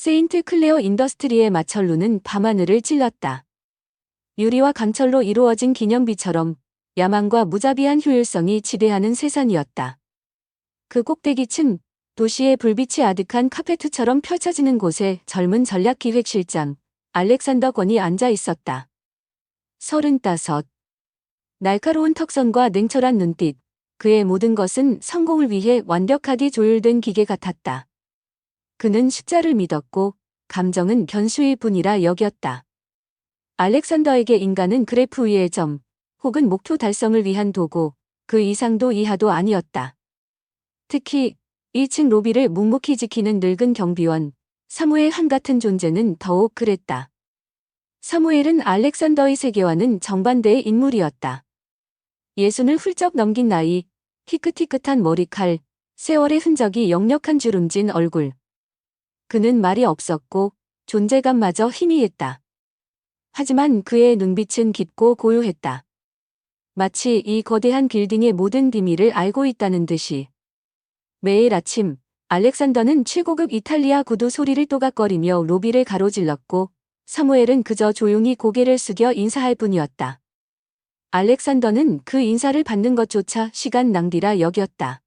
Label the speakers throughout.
Speaker 1: 세인트 클레어 인더스트리의 마철루는 밤하늘을 찔렀다. 유리와 강철로 이루어진 기념비처럼 야망과 무자비한 효율성이 지배하는 세상이었다. 그 꼭대기층, 도시의 불빛이 아득한 카페트처럼 펼쳐지는 곳에 젊은 전략기획실장, 알렉산더 권이 앉아 있었다. 서른다섯. 날카로운 턱선과 냉철한 눈빛, 그의 모든 것은 성공을 위해 완벽하게 조율된 기계 같았다. 그는 숫자를 믿었고, 감정은 변수일 뿐이라 여겼다. 알렉산더에게 인간은 그래프 위의 점, 혹은 목표 달성을 위한 도구, 그 이상도 이하도 아니었다. 특히 1층 로비를 묵묵히 지키는 늙은 경비원, 사무엘 한 같은 존재는 더욱 그랬다. 사무엘은 알렉산더의 세계와는 정반대의 인물이었다. 예순을 훌쩍 넘긴 나이, 희끗희끗한 머리칼, 세월의 흔적이 역력한 주름진 얼굴. 그는 말이 없었고 존재감마저 희미했다. 하지만 그의 눈빛은 깊고 고요했다. 마치 이 거대한 빌딩의 모든 비밀을 알고 있다는 듯이. 매일 아침 알렉산더는 최고급 이탈리아 구두 소리를 또각거리며 로비를 가로질렀고 사무엘은 그저 조용히 고개를 숙여 인사할 뿐이었다. 알렉산더는 그 인사를 받는 것조차 시간 낭비라 여겼다.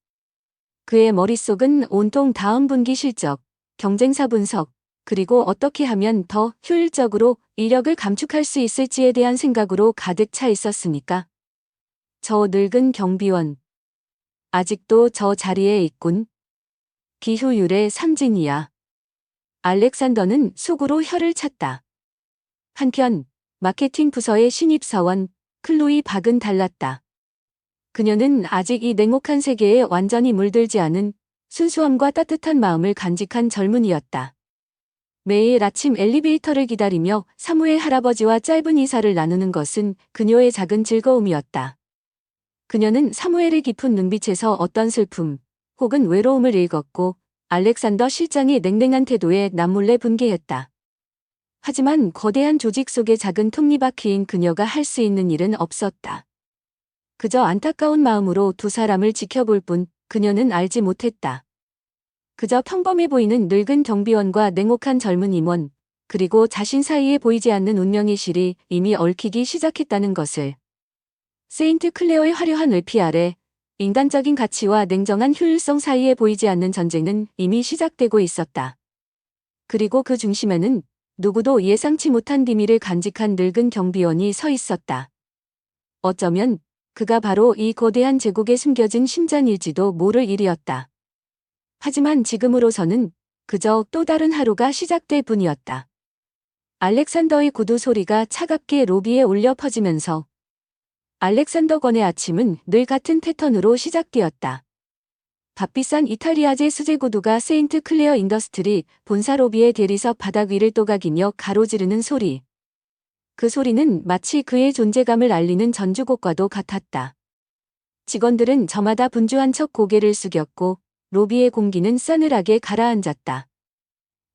Speaker 1: 그의 머릿속은 온통 다음 분기 실적, 경쟁사 분석, 그리고 어떻게 하면 더 효율적으로 이력을 감축할 수 있을지에 대한 생각으로 가득 차 있었으니까. 저 늙은 경비원. 아직도 저 자리에 있군. 기효율의 상징이야. 알렉산더는 속으로 혀를 찼다. 한편 마케팅 부서의 신입사원 클로이 박은 달랐다. 그녀는 아직 이 냉혹한 세계에 완전히 물들지 않은 순수함과 따뜻한 마음을 간직한 젊은이였다. 매일 아침 엘리베이터를 기다리며 사무엘 할아버지와 짧은 인사를 나누는 것은 그녀의 작은 즐거움이었다. 그녀는 사무엘의 깊은 눈빛에서 어떤 슬픔 혹은 외로움을 읽었고 알렉산더 실장의 냉랭한 태도에 남몰래 분개했다. 하지만 거대한 조직 속의 작은 톱니바퀴인 그녀가 할 수 있는 일은 없었다. 그저 안타까운 마음으로 두 사람을 지켜볼 뿐 그녀는 알지 못했다. 그저 평범해 보이는 늙은 경비원과 냉혹한 젊은 임원, 그리고 자신 사이에 보이지 않는 운명의 실이 이미 얽히기 시작했다는 것을. 세인트 클레어의 화려한 외피 아래 인간적인 가치와 냉정한 효율성 사이에 보이지 않는 전쟁은 이미 시작되고 있었다. 그리고 그 중심에는 누구도 예상치 못한 비밀을 간직한 늙은 경비원이 서 있었다. 어쩌면 그가 바로 이 거대한 제국에 숨겨진 심장일지도 모를 일이었다. 하지만 지금으로서는 그저 또 다른 하루가 시작될 뿐이었다. 알렉산더의 구두 소리가 차갑게 로비에 울려 퍼지면서 알렉산더 건의 아침은 늘 같은 패턴으로 시작되었다. 값비싼 이탈리아제 수제 구두가 세인트 클레어 인더스트리 본사 로비의 대리석 바닥 위를 또각이며 가로지르는 소리. 그 소리는 마치 그의 존재감을 알리는 전주곡과도 같았다. 직원들은 저마다 분주한 척 고개를 숙였고 로비의 공기는 싸늘하게 가라앉았다.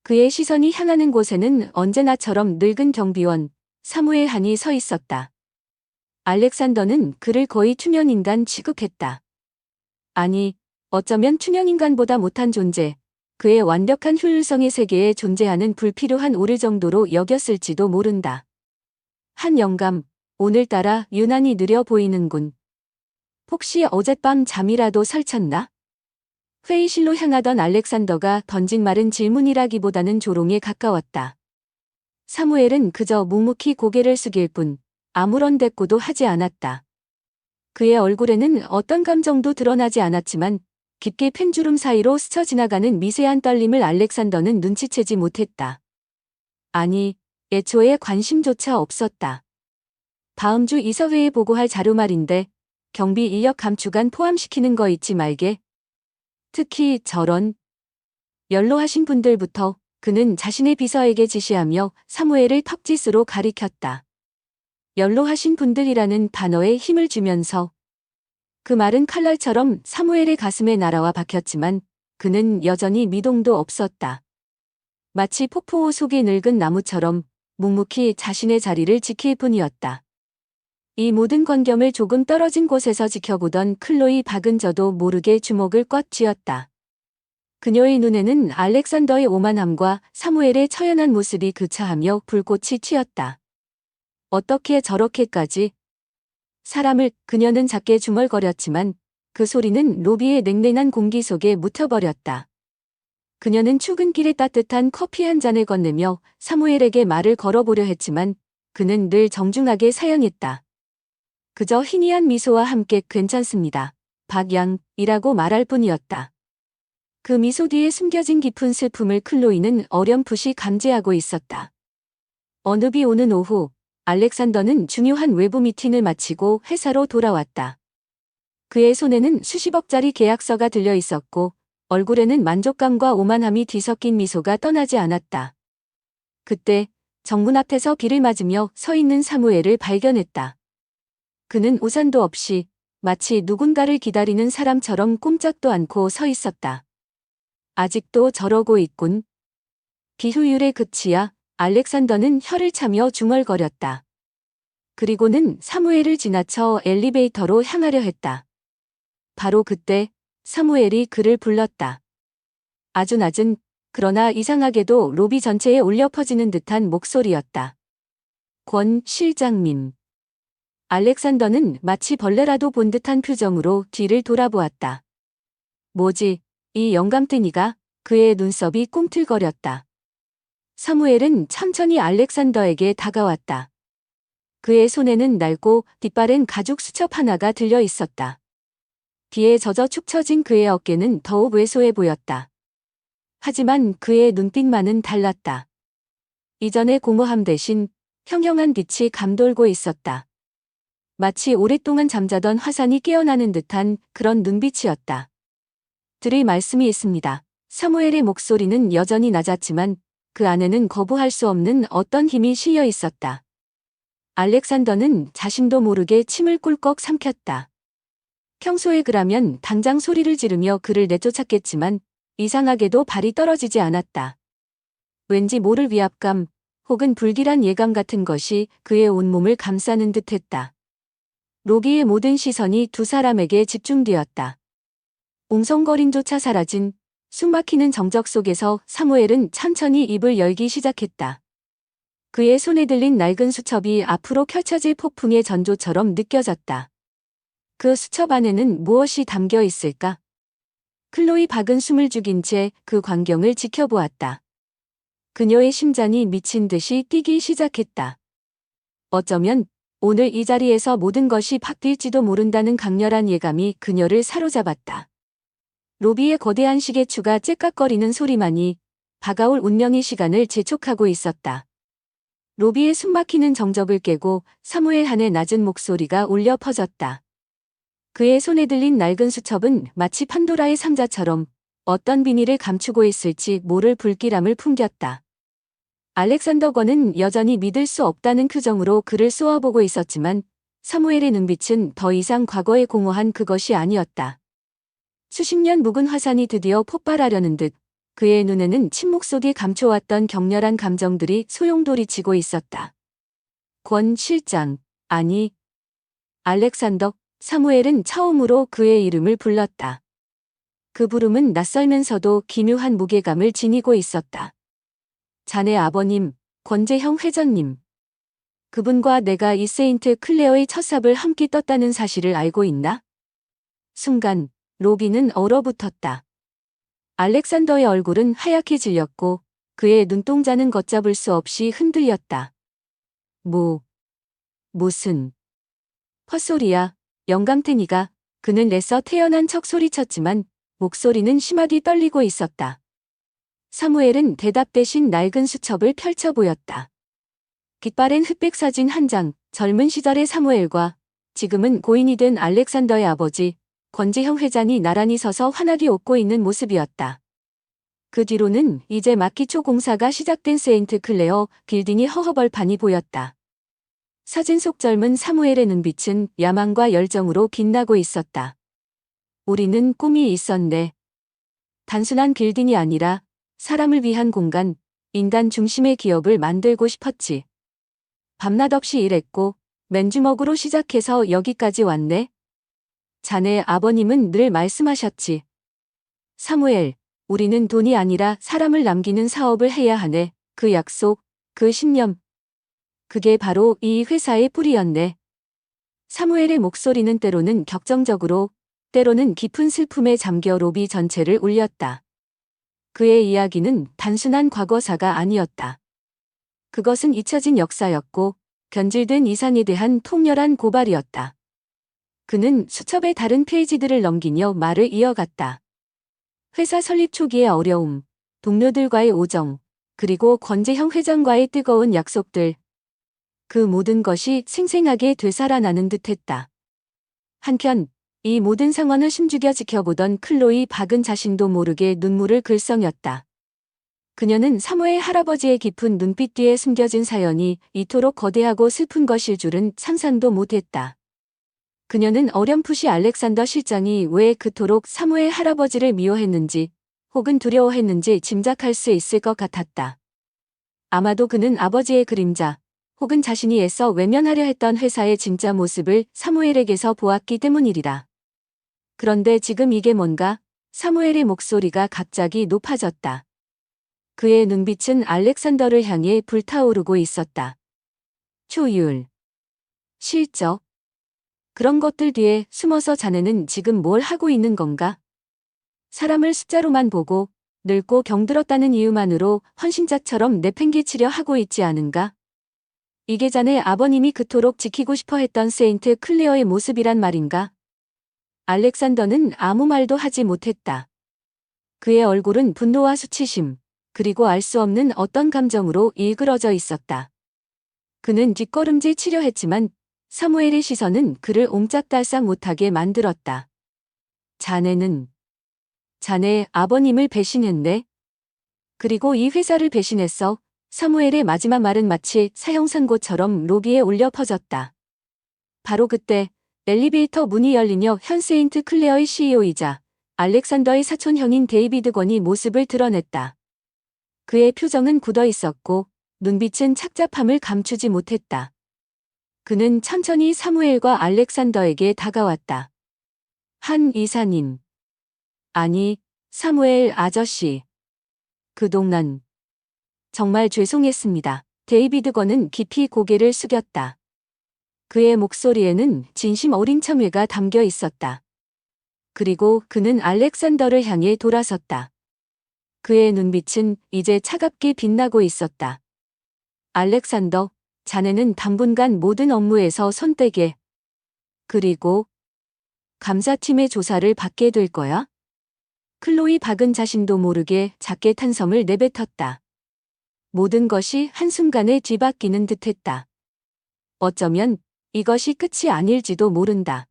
Speaker 1: 그의 시선이 향하는 곳에는 언제나처럼 늙은 경비원 사무엘 한이 서 있었다. 알렉산더는 그를 거의 투명인간 취급했다. 아니, 어쩌면 투명인간보다 못한 존재, 그의 완벽한 효율성의 세계에 존재하는 불필요한 오를 정도로 여겼을지도 모른다. 한 영감, 오늘따라 유난히 느려 보이는군. 혹시 어젯밤 잠이라도 설쳤나? 회의실로 향하던 알렉산더가 던진 말은 질문이라기보다는 조롱에 가까웠다. 사무엘은 그저 묵묵히 고개를 숙일 뿐 아무런 대꾸도 하지 않았다. 그의 얼굴에는 어떤 감정도 드러나지 않았지만 깊게 펜주름 사이로 스쳐 지나가는 미세한 떨림을 알렉산더는 눈치채지 못했다. 아니, 애초에 관심조차 없었다. 다음 주 이사회에 보고할 자료 말인데 경비 인력 감축안 포함시키는 거 잊지 말게. 특히 저런 연로하신 분들부터 그는 자신의 비서에게 지시하며 사무엘을 턱짓으로 가리켰다. 연로하신 분들이라는 단어에 힘을 주면서 그 말은 칼날처럼 사무엘의 가슴에 날아와 박혔지만 그는 여전히 미동도 없었다. 마치 폭포호 속의 늙은 나무처럼 묵묵히 자신의 자리를 지킬 뿐이었다. 이 모든 광경을 조금 떨어진 곳에서 지켜보던 클로이 박은 저도 모르게 주목을 꽉 쥐었다. 그녀의 눈에는 알렉산더의 오만함과 사무엘의 처연한 모습이 교차하며 불꽃이 튀었다. 어떻게 저렇게까지? 사람을 그녀는 작게 중얼거렸지만 그 소리는 로비의 냉랭한 공기 속에 묻혀버렸다. 그녀는 출근길에 따뜻한 커피 한 잔을 건네며 사무엘에게 말을 걸어보려 했지만 그는 늘 정중하게 사양했다. 그저 희미한 미소와 함께 괜찮습니다. 박양이라고 말할 뿐이었다. 그 미소 뒤에 숨겨진 깊은 슬픔을 클로이는 어렴풋이 감지하고 있었다. 어느 비 오는 오후, 알렉산더는 중요한 외부 미팅을 마치고 회사로 돌아왔다. 그의 손에는 수십억짜리 계약서가 들려 있었고, 얼굴에는 만족감과 오만함이 뒤섞인 미소가 떠나지 않았다. 그때 정문 앞에서 비를 맞으며 서 있는 사무엘을 발견했다. 그는 우산도 없이 마치 누군가를 기다리는 사람처럼 꼼짝도 않고 서 있었다. 아직도 저러고 있군. 비효율의 끝이야 알렉산더는 혀를 차며 중얼거렸다. 그리고는 사무엘을 지나쳐 엘리베이터로 향하려 했다. 바로 그때 사무엘이 그를 불렀다. 아주 낮은 그러나 이상하게도 로비 전체에 울려 퍼지는 듯한 목소리였다. 권 실장님. 알렉산더는 마치 벌레라도 본 듯한 표정으로 뒤를 돌아보았다. 뭐지, 이 영감탱이가 그의 눈썹이 꿈틀거렸다. 사무엘은 천천히 알렉산더에게 다가왔다. 그의 손에는 낡고 뒷발엔 가죽 수첩 하나가 들려 있었다. 비에 젖어 축 처진 그의 어깨는 더욱 왜소해 보였다. 하지만 그의 눈빛만은 달랐다. 이전의 공허함 대신 형형한 빛이 감돌고 있었다. 마치 오랫동안 잠자던 화산이 깨어나는 듯한 그런 눈빛이었다. 드릴 말씀이 있습니다. 사무엘의 목소리는 여전히 낮았지만 그 안에는 거부할 수 없는 어떤 힘이 실려 있었다. 알렉산더는 자신도 모르게 침을 꿀꺽 삼켰다. 평소에 그라면 당장 소리를 지르며 그를 내쫓았겠지만 이상하게도 발이 떨어지지 않았다. 왠지 모를 위압감 혹은 불길한 예감 같은 것이 그의 온몸을 감싸는 듯했다. 로기의 모든 시선이 두 사람에게 집중되었다. 웅성거림조차 사라진 숨막히는 정적 속에서 사무엘은 천천히 입을 열기 시작했다. 그의 손에 들린 낡은 수첩이 앞으로 펼쳐질 폭풍의 전조처럼 느껴졌다. 그 수첩 안에는 무엇이 담겨 있을까? 클로이 박은 숨을 죽인 채 그 광경을 지켜보았다. 그녀의 심장이 미친 듯이 뛰기 시작했다. 어쩌면 오늘 이 자리에서 모든 것이 바뀔지도 모른다는 강렬한 예감이 그녀를 사로잡았다. 로비의 거대한 시계추가 째깍거리는 소리만이 다가올 운명의 시간을 재촉하고 있었다. 로비의 숨막히는 정적을 깨고 사무엘 한의 낮은 목소리가 울려 퍼졌다. 그의 손에 들린 낡은 수첩은 마치 판도라의 상자처럼 어떤 비밀을 감추고 있을지 모를 불길함을 풍겼다. 알렉산더 권은 여전히 믿을 수 없다는 표정으로 그를 쏘아보고 있었지만 사무엘의 눈빛은 더 이상 과거에 공허한 그것이 아니었다. 수십 년 묵은 화산이 드디어 폭발하려는 듯 그의 눈에는 침묵 속에 감춰왔던 격렬한 감정들이 소용돌이치고 있었다. 권 실장, 아니. 알렉산더, 사무엘은 처음으로 그의 이름을 불렀다. 그 부름은 낯설면서도 기묘한 무게감을 지니고 있었다. 자네 아버님, 권재형 회장님. 그분과 내가 이 세인트 클레어의 첫 삽을 함께 떴다는 사실을 알고 있나? 순간, 로비는 얼어붙었다. 알렉산더의 얼굴은 하얗게 질렸고 그의 눈동자는 걷잡을 수 없이 흔들렸다. 뭐, 무슨, 헛소리야, 영감탱이가 그는 내서 태어난 척 소리쳤지만 목소리는 심하디 떨리고 있었다. 사무엘은 대답 대신 낡은 수첩을 펼쳐 보였다. 깃발엔 흑백 사진 한 장, 젊은 시절의 사무엘과 지금은 고인이 된 알렉산더의 아버지, 권재형 회장이 나란히 서서 환하게 웃고 있는 모습이었다. 그 뒤로는 이제 마키초 공사가 시작된 세인트 클레어 빌딩이 허허벌판이 보였다. 사진 속 젊은 사무엘의 눈빛은 야망과 열정으로 빛나고 있었다. 우리는 꿈이 있었네. 단순한 빌딩이 아니라 사람을 위한 공간, 인간 중심의 기업을 만들고 싶었지. 밤낮 없이 일했고 맨주먹으로 시작해서 여기까지 왔네. 자네 아버님은 늘 말씀하셨지. 사무엘, 우리는 돈이 아니라 사람을 남기는 사업을 해야 하네. 그 약속, 그 신념. 그게 바로 이 회사의 뿌리였네. 사무엘의 목소리는 때로는 격정적으로, 때로는 깊은 슬픔에 잠겨 로비 전체를 울렸다. 그의 이야기는 단순한 과거사가 아니었다. 그것은 잊혀진 역사였고, 변질된 이상에 대한 통렬한 고발이었다. 그는 수첩의 다른 페이지들을 넘기며 말을 이어갔다. 회사 설립 초기의 어려움, 동료들과의 오정, 그리고 권재형 회장과의 뜨거운 약속들. 그 모든 것이 생생하게 되살아나는 듯 했다. 한편, 이 모든 상황을 심죽여 지켜보던 클로이 박은 자신도 모르게 눈물을 글썽였다. 그녀는 사모의 할아버지의 깊은 눈빛 뒤에 숨겨진 사연이 이토록 거대하고 슬픈 것일 줄은 상상도 못했다. 그녀는 어렴풋이 알렉산더 실장이 왜 그토록 사모의 할아버지를 미워했는지 혹은 두려워했는지 짐작할 수 있을 것 같았다. 아마도 그는 아버지의 그림자 혹은 자신이 애써 외면하려 했던 회사의 진짜 모습을 사무엘에게서 보았기 때문이리라. 그런데 지금 이게 뭔가 사무엘의 목소리가 갑자기 높아졌다. 그의 눈빛은 알렉산더를 향해 불타오르고 있었다. 초율. 실적. 그런 것들 뒤에 숨어서 자네는 지금 뭘 하고 있는 건가? 사람을 숫자로만 보고 늙고 경들었다는 이유만으로 헌신자처럼 내팽개치려 하고 있지 않은가? 이게 자네 아버님이 그토록 지키고 싶어 했던 세인트 클레어의 모습이란 말인가? 알렉산더는 아무 말도 하지 못했다. 그의 얼굴은 분노와 수치심, 그리고 알 수 없는 어떤 감정으로 일그러져 있었다. 그는 뒷걸음질 치려 했지만 사무엘의 시선은 그를 옴짝달싹 못하게 만들었다. 자네는 자네 아버님을 배신했네. 그리고 이 회사를 배신했어. 사무엘의 마지막 말은 마치 사형 선고처럼 로비에 울려 퍼졌다. 바로 그때 엘리베이터 문이 열리며 현 세인트 클레어의 CEO이자 알렉산더의 사촌형인 데이비드 권이 모습을 드러냈다. 그의 표정은 굳어 있었고 눈빛은 착잡함을 감추지 못했다. 그는 천천히 사무엘과 알렉산더에게 다가왔다. 한 이사님. 아니, 사무엘 아저씨. 그동안 정말 죄송했습니다. 데이비드 권은 깊이 고개를 숙였다. 그의 목소리에는 진심 어린 참회가 담겨 있었다. 그리고 그는 알렉산더를 향해 돌아섰다. 그의 눈빛은 이제 차갑게 빛나고 있었다. 알렉산더, 자네는 당분간 모든 업무에서 손떼게. 그리고 감사팀의 조사를 받게 될 거야? 클로이 박은 자신도 모르게 작게 탄섬을 내뱉었다. 모든 것이 한순간에 뒤바뀌는 듯했다. 어쩌면 이것이 끝이 아닐지도 모른다.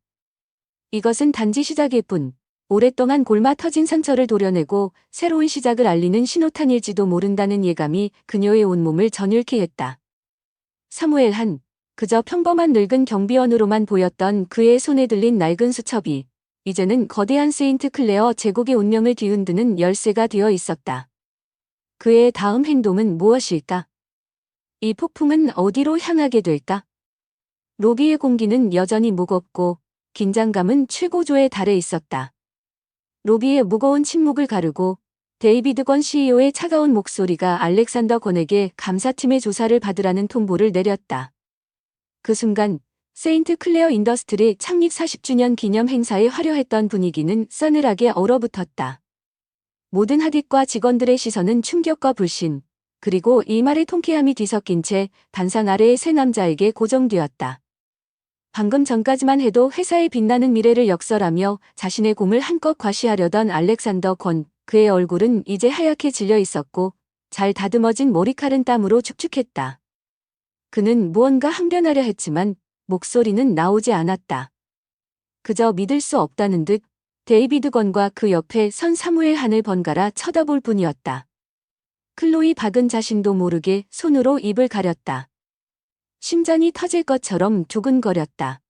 Speaker 1: 이것은 단지 시작일 뿐, 오랫동안 골마 터진 상처를 도려내고 새로운 시작을 알리는 신호탄일지도 모른다는 예감이 그녀의 온몸을 전율케 했다. 사무엘 한, 그저 평범한 늙은 경비원으로만 보였던 그의 손에 들린 낡은 수첩이 이제는 거대한 세인트 클레어 제국의 운명을 뒤흔드는 열쇠가 되어 있었다. 그의 다음 행동은 무엇일까? 이 폭풍은 어디로 향하게 될까? 로비의 공기는 여전히 무겁고 긴장감은 최고조에 달해 있었다. 로비의 무거운 침묵을 가르고 데이비드 건 CEO의 차가운 목소리가 알렉산더 권에게 감사팀의 조사를 받으라는 통보를 내렸다. 그 순간 세인트 클레어 인더스트리 창립 40주년 기념 행사에 화려했던 분위기는 서늘하게 얼어붙었다. 모든 하객과 직원들의 시선은 충격과 불신, 그리고 이 말의 통쾌함이 뒤섞인 채 반상 아래의 세 남자에게 고정되었다. 방금 전까지만 해도 회사의 빛나는 미래를 역설하며 자신의 공을 한껏 과시하려던 알렉산더 권, 그의 얼굴은 이제 하얗게 질려 있었고 잘 다듬어진 머리칼은 땀으로 축축했다. 그는 무언가 항변하려 했지만 목소리는 나오지 않았다. 그저 믿을 수 없다는 듯 데이비드 건과 그 옆에 선 사무엘 한을 번갈아 쳐다볼 뿐이었다. 클로이 박은 자신도 모르게 손으로 입을 가렸다. 심장이 터질 것처럼 두근거렸다.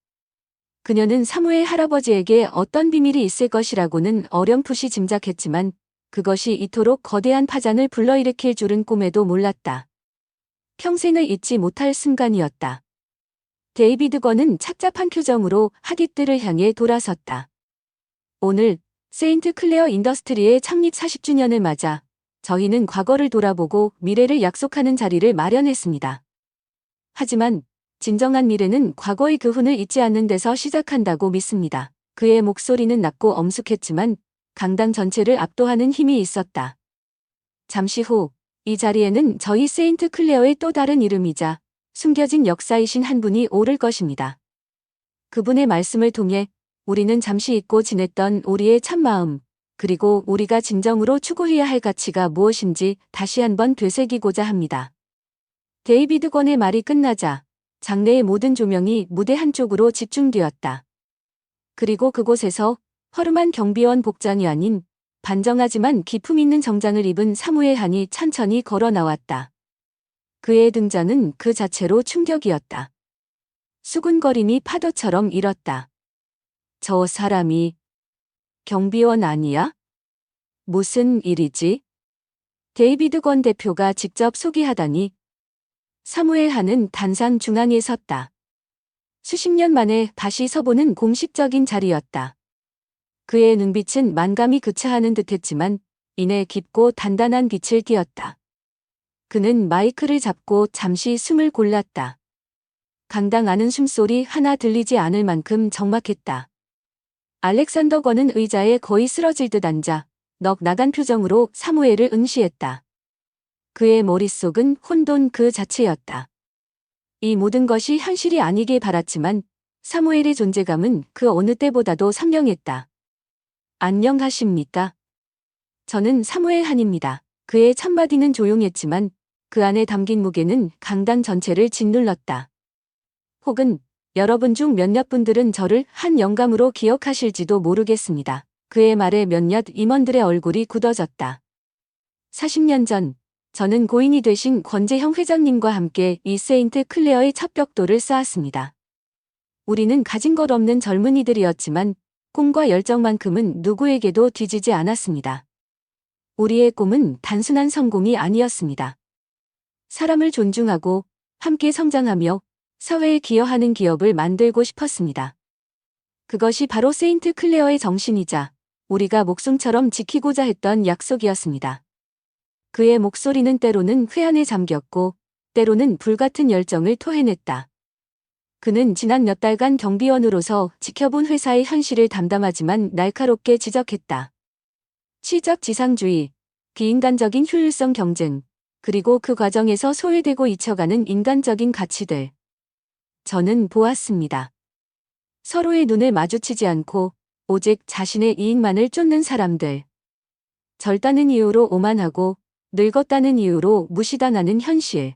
Speaker 1: 그녀는 사무엘 할아버지에게 어떤 비밀이 있을 것이라고는 어렴풋이 짐작했지만 그것이 이토록 거대한 파장을 불러일으킬 줄은 꿈에도 몰랐다. 평생을 잊지 못할 순간이었다. 데이비드 건은 착잡한 표정으로 하객들을 향해 돌아섰다. 오늘 세인트 클레어 인더스트리의 창립 40주년을 맞아 저희는 과거를 돌아보고 미래를 약속하는 자리를 마련했습니다. 하지만 진정한 미래는 과거의 교훈을 잊지 않는 데서 시작한다고 믿습니다. 그의 목소리는 낮고 엄숙했지만 강당 전체를 압도하는 힘이 있었다. 잠시 후 이 자리에는 저희 세인트 클레어의 또 다른 이름이자 숨겨진 역사이신 한 분이 오를 것입니다. 그분의 말씀을 통해 우리는 잠시 잊고 지냈던 우리의 참마음, 그리고 우리가 진정으로 추구해야 할 가치가 무엇인지 다시 한번 되새기고자 합니다. 데이비드 권의 말이 끝나자 장내의 모든 조명이 무대 한쪽으로 집중되었다. 그리고 그곳에서 허름한 경비원 복장이 아닌 반정하지만 기품 있는 정장을 입은 사무엘 한이 천천히 걸어 나왔다. 그의 등장은 그 자체로 충격이었다. 수군거림이 파도처럼 일었다. 저 사람이 경비원 아니야? 무슨 일이지? 데이비드 권 대표가 직접 소개하다니 사무엘 한은 단상 중앙에 섰다. 수십 년 만에 다시 서보는 공식적인 자리였다. 그의 눈빛은 만감이 교차하는 듯했지만 이내 깊고 단단한 빛을 띠었다. 그는 마이크를 잡고 잠시 숨을 골랐다. 강당 안은 숨소리 하나 들리지 않을 만큼 적막했다. 알렉산더 건은 의자에 거의 쓰러질 듯 앉아 넋 나간 표정으로 사무엘을 응시했다. 그의 머릿속은 혼돈 그 자체였다. 이 모든 것이 현실이 아니길 바랐지만 사무엘의 존재감은 그 어느 때보다도 선명했다. 안녕하십니까? 저는 사무엘 한입니다. 그의 첫마디는 조용했지만 그 안에 담긴 무게는 강당 전체를 짓눌렀다. 혹은 여러분 중 몇몇 분들은 저를 한 영감으로 기억하실지도 모르겠습니다. 그의 말에 몇몇 임원들의 얼굴이 굳어졌다. 40년 전 저는 고인이 되신 권재형 회장님과 함께 이 세인트 클레어의 첫 벽돌을 쌓았습니다. 우리는 가진 것 없는 젊은이들이었지만 꿈과 열정만큼은 누구에게도 뒤지지 않았습니다. 우리의 꿈은 단순한 성공이 아니었습니다. 사람을 존중하고 함께 성장하며 사회에 기여하는 기업을 만들고 싶었습니다. 그것이 바로 세인트 클레어의 정신이자 우리가 목숨처럼 지키고자 했던 약속이었습니다. 그의 목소리는 때로는 회한에 잠겼고 때로는 불같은 열정을 토해냈다. 그는 지난 몇 달간 경비원으로서 지켜본 회사의 현실을 담담하지만 날카롭게 지적했다. 시적 지상주의, 비인간적인 효율성 경쟁, 그리고 그 과정에서 소외되고 잊혀가는 인간적인 가치들. 저는 보았습니다. 서로의 눈을 마주치지 않고 오직 자신의 이익만을 쫓는 사람들. 절다는 이유로 오만하고 늙었다는 이유로 무시당하는 현실.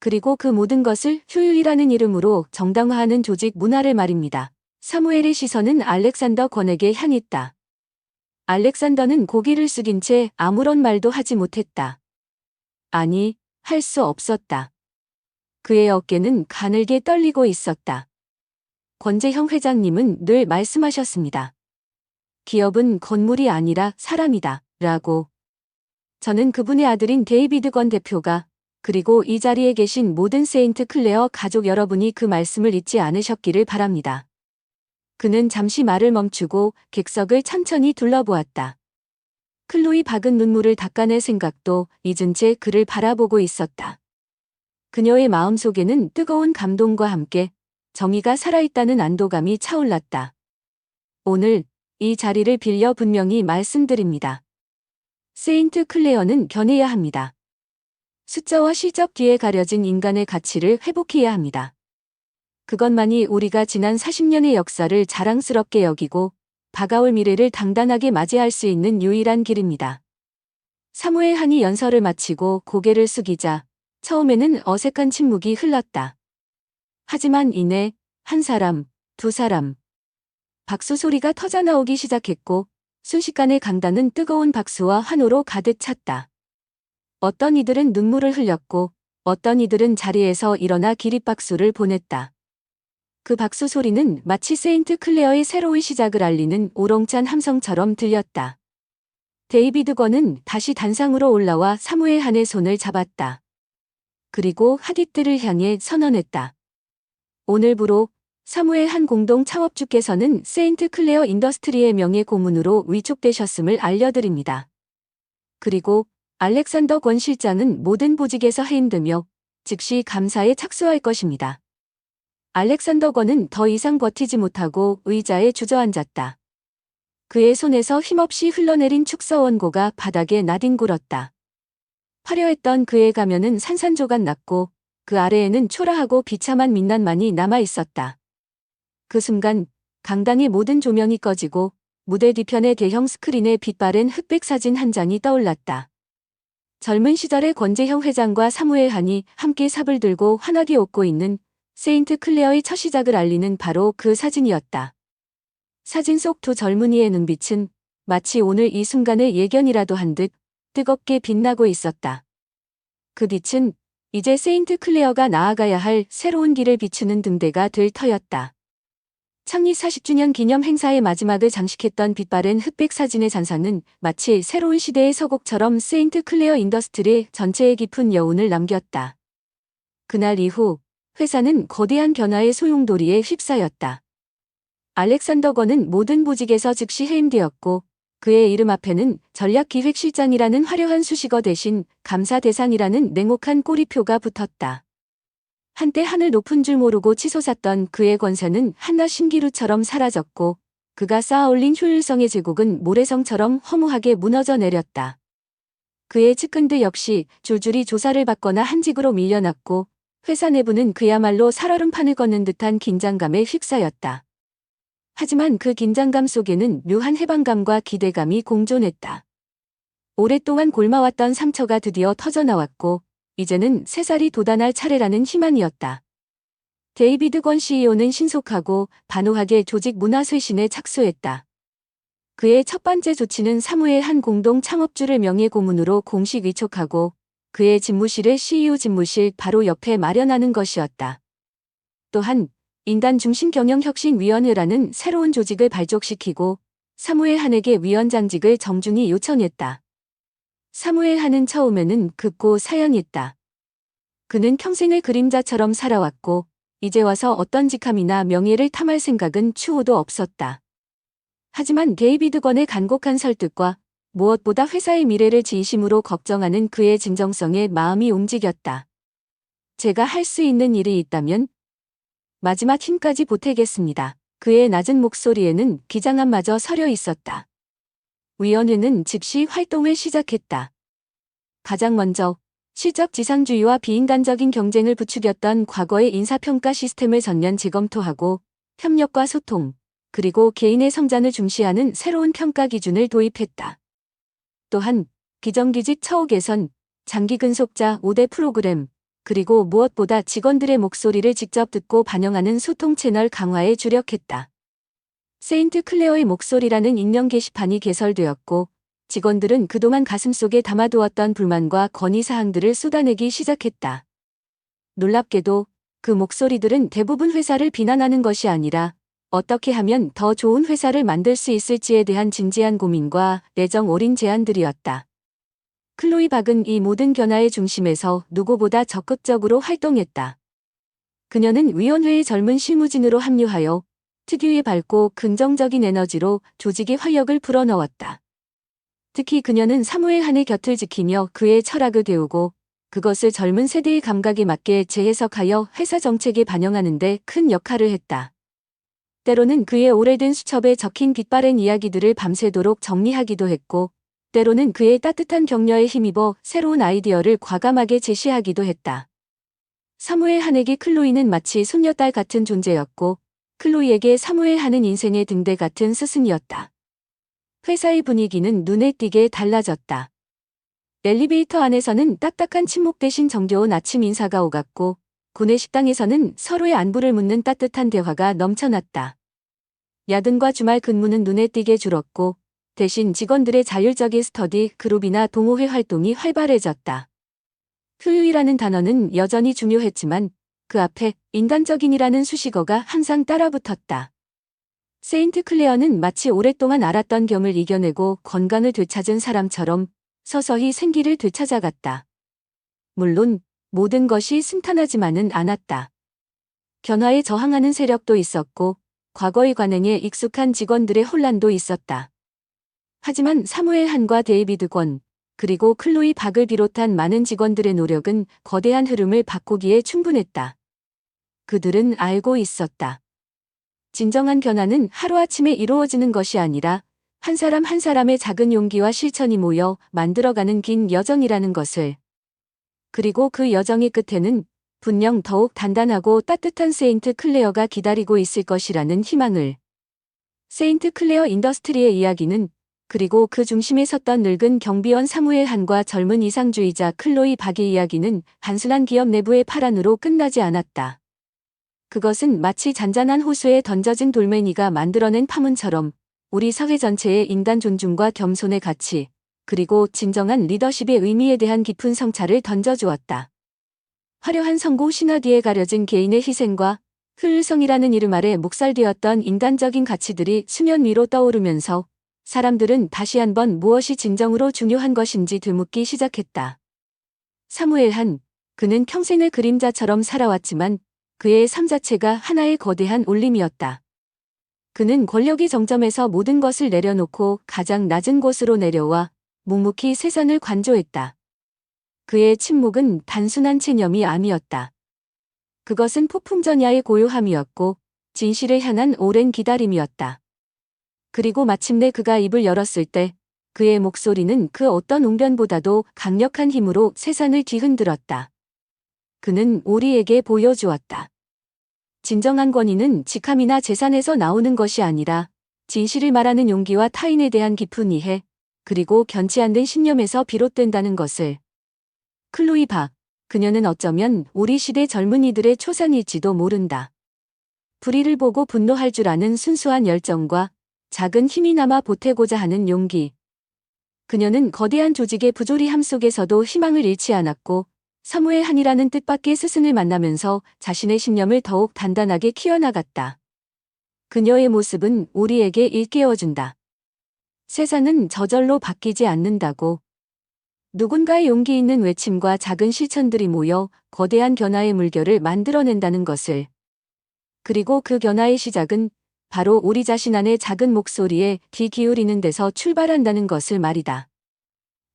Speaker 1: 그리고 그 모든 것을 효율이라는 이름으로 정당화하는 조직 문화를 말입니다. 사무엘의 시선은 알렉산더 권에게 향했다. 알렉산더는 고개를 숙인 채 아무런 말도 하지 못했다. 아니, 할 수 없었다. 그의 어깨는 가늘게 떨리고 있었다. 권재형 회장님은 늘 말씀하셨습니다. 기업은 건물이 아니라 사람이다. 라고. 저는 그분의 아들인 데이비드 권 대표가 그리고 이 자리에 계신 모든 세인트 클레어 가족 여러분이 그 말씀을 잊지 않으셨기를 바랍니다. 그는 잠시 말을 멈추고 객석을 천천히 둘러보았다. 클로이 박은 눈물을 닦아낼 생각도 잊은 채 그를 바라보고 있었다. 그녀의 마음속에는 뜨거운 감동과 함께 정의가 살아있다는 안도감이 차올랐다. 오늘 이 자리를 빌려 분명히 말씀드립니다. 세인트 클레어는 견해야 합니다. 숫자와 시적 뒤에 가려진 인간의 가치를 회복해야 합니다. 그것만이 우리가 지난 40년의 역사를 자랑스럽게 여기고 다가올 미래를 당당하게 맞이할 수 있는 유일한 길입니다. 사무엘 한이 연설을 마치고 고개를 숙이자 처음에는 어색한 침묵이 흘렀다. 하지만 이내 한 사람, 두 사람 박수 소리가 터져나오기 시작했고 순식간에 강단은 뜨거운 박수와 환호로 가득 찼다. 어떤 이들은 눈물을 흘렸고 어떤 이들은 자리에서 일어나 기립박수를 보냈다. 그 박수 소리는 마치 세인트 클레어의 새로운 시작을 알리는 우렁찬 함성처럼 들렸다. 데이비드 건은 다시 단상으로 올라와 사무엘 한의 손을 잡았다. 그리고 하디트를 향해 선언했다. 오늘부로 사무의 한 공동 창업주께서는 세인트 클레어 인더스트리의 명예 고문으로 위촉되셨음을 알려드립니다. 그리고 알렉산더 권 실장은 모든 보직에서 해임되며 즉시 감사에 착수할 것입니다. 알렉산더 권은 더 이상 버티지 못하고 의자에 주저앉았다. 그의 손에서 힘없이 흘러내린 축서 원고가 바닥에 나뒹굴었다. 화려했던 그의 가면은 산산조각 났고 그 아래에는 초라하고 비참한 민낯만이 남아 있었다. 그 순간 강당의 모든 조명이 꺼지고 무대 뒤편의 대형 스크린에 빛바랜 흑백 사진 한 장이 떠올랐다. 젊은 시절의 권재형 회장과 사무엘 한이 함께 삽을 들고 환하게 웃고 있는 세인트 클레어의 첫 시작을 알리는 바로 그 사진이었다. 사진 속 두 젊은이의 눈빛은 마치 오늘 이 순간의 예견이라도 한 듯 뜨겁게 빛나고 있었다. 그 빛은 이제 세인트 클레어가 나아가야 할 새로운 길을 비추는 등대가 될 터였다. 창립 40주년 기념 행사의 마지막을 장식했던 빛바랜 흑백 사진의 잔상은 마치 새로운 시대의 서곡처럼 세인트 클레어 인더스트리 전체에 깊은 여운을 남겼다. 그날 이후 회사는 거대한 변화의 소용돌이에 휩싸였다. 알렉산더 건은 모든 보직에서 즉시 해임되었고 그의 이름 앞에는 전략기획실장이라는 화려한 수식어 대신 감사 대상이라는 냉혹한 꼬리표가 붙었다. 한때 하늘 높은 줄 모르고 치솟았던 그의 권세는 한낱 신기루처럼 사라졌고 그가 쌓아올린 효율성의 제국은 모래성처럼 허무하게 무너져 내렸다. 그의 측근들 역시 줄줄이 조사를 받거나 한직으로 밀려났고 회사 내부는 그야말로 살얼음판을 걷는 듯한 긴장감에 휩싸였다. 하지만 그 긴장감 속에는 묘한 해방감과 기대감이 공존했다. 오랫동안 골마왔던 상처가 드디어 터져나왔고 이제는 세 살이 돋아날 차례라는 희망이었다. 데이비드 권 CEO는 신속하고 단호하게 조직 문화 쇄신에 착수했다. 그의 첫 번째 조치는 사무의 한 공동 창업주를 명예 고문으로 공식 위촉하고 그의 집무실을 CEO 집무실 바로 옆에 마련하는 것이었다. 또한 인간 중심 경영 혁신 위원회라는 새로운 조직을 발족시키고 사무엘 한에게 위원장직을 정중히 요청했다. 사무엘 한은 처음에는 급고 사양했다. 그는 평생을 그림자처럼 살아왔고 이제 와서 어떤 직함이나 명예를 탐할 생각은 추호도 없었다. 하지만 데이비드 건의 간곡한 설득과 무엇보다 회사의 미래를 진심으로 걱정하는 그의 진정성에 마음이 움직였다. 제가 할 수 있는 일이 있다면 마지막 힘까지 보태겠습니다. 그의 낮은 목소리에는 기장함마저 서려 있었다. 위원회는 즉시 활동을 시작했다. 가장 먼저 실적 지상주의와 비인간적인 경쟁을 부추겼던 과거의 인사평가 시스템을 전면 재검토하고 협력과 소통, 그리고 개인의 성장을 중시하는 새로운 평가 기준을 도입했다. 또한 비정규직 처우 개선, 장기 근속자 5대 프로그램, 그리고 무엇보다 직원들의 목소리를 직접 듣고 반영하는 소통 채널 강화에 주력했다. 세인트 클레어의 목소리라는 익명 게시판이 개설되었고 직원들은 그동안 가슴속에 담아두었던 불만과 건의사항들을 쏟아내기 시작했다. 놀랍게도 그 목소리들은 대부분 회사를 비난하는 것이 아니라 어떻게 하면 더 좋은 회사를 만들 수 있을지에 대한 진지한 고민과 내정 어린 제안들이었다. 클로이 박은 이 모든 변화의 중심에서 누구보다 적극적으로 활동했다. 그녀는 위원회의 젊은 실무진으로 합류하여 특유의 밝고 긍정적인 에너지로 조직의 활력을 불어넣었다. 특히 그녀는 사무엘 한의 곁을 지키며 그의 철학을 배우고 그것을 젊은 세대의 감각에 맞게 재해석하여 회사 정책에 반영하는 데 큰 역할을 했다. 때로는 그의 오래된 수첩에 적힌 빛바랜 이야기들을 밤새도록 정리하기도 했고 때로는 그의 따뜻한 격려에 힘입어 새로운 아이디어를 과감하게 제시하기도 했다. 사무엘 한에게 클로이는 마치 손녀딸 같은 존재였고 클로이에게 사무엘 한은 인생의 등대 같은 스승이었다. 회사의 분위기는 눈에 띄게 달라졌다. 엘리베이터 안에서는 딱딱한 침묵 대신 정겨운 아침 인사가 오갔고 구내 식당에서는 서로의 안부를 묻는 따뜻한 대화가 넘쳐났다. 야근과 주말 근무는 눈에 띄게 줄었고 대신 직원들의 자율적인 스터디 그룹이나 동호회 활동이 활발해졌다. 효율이라는 단어는 여전히 중요했지만 그 앞에 인간적인이라는 수식어가 항상 따라붙었다. 세인트 클레어는 마치 오랫동안 알았던 겸을 이겨내고 건강을 되찾은 사람처럼 서서히 생기를 되찾아갔다. 물론 모든 것이 순탄하지만은 않았다. 변화에 저항하는 세력도 있었고 과거의 관행에 익숙한 직원들의 혼란도 있었다. 하지만 사무엘 한과 데이비드 권, 그리고 클로이 박을 비롯한 많은 직원들의 노력은 거대한 흐름을 바꾸기에 충분했다. 그들은 알고 있었다. 진정한 변화는 하루아침에 이루어지는 것이 아니라 한 사람 한 사람의 작은 용기와 실천이 모여 만들어가는 긴 여정이라는 것을. 그리고 그 여정의 끝에는 분명 더욱 단단하고 따뜻한 세인트 클레어가 기다리고 있을 것이라는 희망을. 세인트 클레어 인더스트리의 이야기는 그리고 그 중심에 섰던 늙은 경비원 사무엘 한과 젊은 이상주의자 클로이 박의 이야기는 단순한 기업 내부의 파란으로 끝나지 않았다. 그것은 마치 잔잔한 호수에 던져진 돌멩이가 만들어낸 파문처럼 우리 사회 전체의 인간 존중과 겸손의 가치, 그리고 진정한 리더십의 의미에 대한 깊은 성찰을 던져주었다. 화려한 성공 신화 뒤에 가려진 개인의 희생과 효율성이라는 이름 아래 묵살되었던 인간적인 가치들이 수면 위로 떠오르면서 사람들은 다시 한번 무엇이 진정으로 중요한 것인지 되묻기 시작했다. 사무엘 한, 그는 평생을 그림자처럼 살아왔지만 그의 삶 자체가 하나의 거대한 울림이었다. 그는 권력의 정점에서 모든 것을 내려놓고 가장 낮은 곳으로 내려와 묵묵히 세상을 관조했다. 그의 침묵은 단순한 체념이 아니었다. 그것은 폭풍전야의 고요함이었고 진실을 향한 오랜 기다림이었다. 그리고 마침내 그가 입을 열었을 때 그의 목소리는 그 어떤 웅변보다도 강력한 힘으로 세상을 뒤흔들었다. 그는 우리에게 보여주었다. 진정한 권위는 직함이나 재산에서 나오는 것이 아니라 진실을 말하는 용기와 타인에 대한 깊은 이해, 그리고 견치 안된 신념에서 비롯된다는 것을. 클로이 박, 그녀는 어쩌면 우리 시대 젊은이들의 초상일지도 모른다. 불의를 보고 분노할 줄 아는 순수한 열정과 작은 힘이 남아 보태고자 하는 용기. 그녀는 거대한 조직의 부조리함 속에서도 희망을 잃지 않았고 사무의 한이라는 뜻밖의 스승을 만나면서 자신의 신념을 더욱 단단하게 키워나갔다. 그녀의 모습은 우리에게 일깨워준다. 세상은 저절로 바뀌지 않는다고. 누군가의 용기 있는 외침과 작은 실천들이 모여 거대한 변화의 물결을 만들어낸다는 것을. 그리고 그 변화의 시작은 바로 우리 자신 안의 작은 목소리에 귀 기울이는 데서 출발한다는 것을 말이다.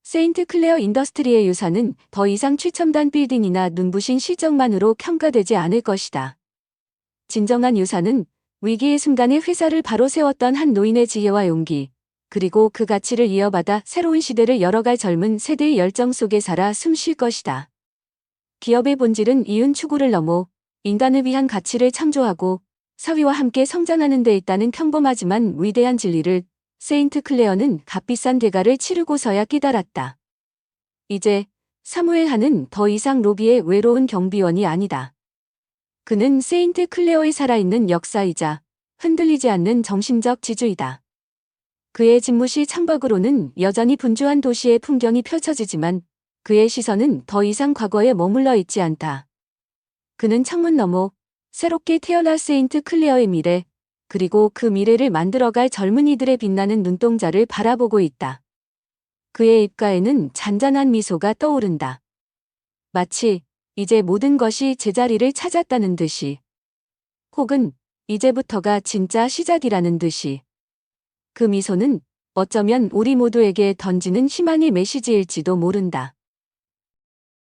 Speaker 1: 세인트 클레어 인더스트리의 유산은 더 이상 최첨단 빌딩이나 눈부신 실적만으로 평가되지 않을 것이다. 진정한 유산은 위기의 순간에 회사를 바로 세웠던 한 노인의 지혜와 용기, 그리고 그 가치를 이어받아 새로운 시대를 열어갈 젊은 세대의 열정 속에 살아 숨 쉴 것이다. 기업의 본질은 이윤 추구를 넘어 인간을 위한 가치를 창조하고 사회와 함께 성장하는 데 있다는 평범하지만 위대한 진리를 세인트 클레어는 값비싼 대가를 치르고서야 깨달았다. 이제 사무엘 하는 더 이상 로비의 외로운 경비원이 아니다. 그는 세인트 클레어의 살아있는 역사이자 흔들리지 않는 정신적 지주이다. 그의 집무실 창밖으로는 여전히 분주한 도시의 풍경이 펼쳐지지만 그의 시선은 더 이상 과거에 머물러 있지 않다. 그는 창문 너머 새롭게 태어날 세인트 클레어의 미래, 그리고 그 미래를 만들어갈 젊은이들의 빛나는 눈동자를 바라보고 있다. 그의 입가에는 잔잔한 미소가 떠오른다. 마치 이제 모든 것이 제자리를 찾았다는 듯이. 혹은 이제부터가 진짜 시작이라는 듯이. 그 미소는 어쩌면 우리 모두에게 던지는 희망의 메시지일지도 모른다.